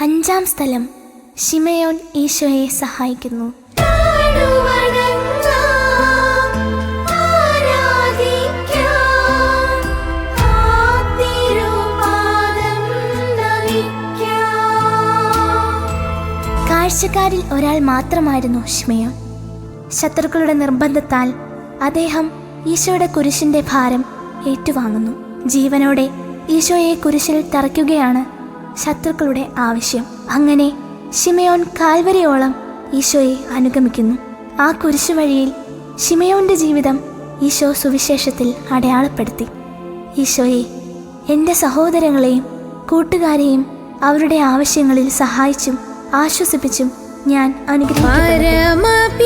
അഞ്ചാം സ്ഥലം ഷിമയോൻ ഈശോയെ സഹായിക്കുന്നു. കാഴ്ചക്കാരിൽ ഒരാൾ മാത്രമായിരുന്നു ഷിമയോൻ ശത്രുക്കളുടെ നിർബന്ധത്താൽ അദ്ദേഹം ഈശോയുടെ കുരിശിന്റെ ഭാരം ഏറ്റുവാങ്ങുന്നു. ജീവനോടെ ഈശോയെ കുരിശിൽ തറയ്ക്കുകയാണ് ശത്രുക്കളുടെ ആവശ്യം. അങ്ങനെ ഷിമയോൻ കാൽവരയോളം ഈശോയെ അനുഗമിക്കുന്നു. ആ കുരിശു വഴിയിൽ ഷിമയോന്റെ ജീവിതം ഈശോ സുവിശേഷത്തിൽ അടയാളപ്പെടുത്തി. ഈശോയെ എന്റെ സഹോദരങ്ങളെയും കൂട്ടുകാരെയും അവരുടെ ആവശ്യങ്ങളിൽ സഹായിച്ചും ആശ്വസിപ്പിച്ചും ഞാൻ അനുഗ്രഹിക്കുന്നു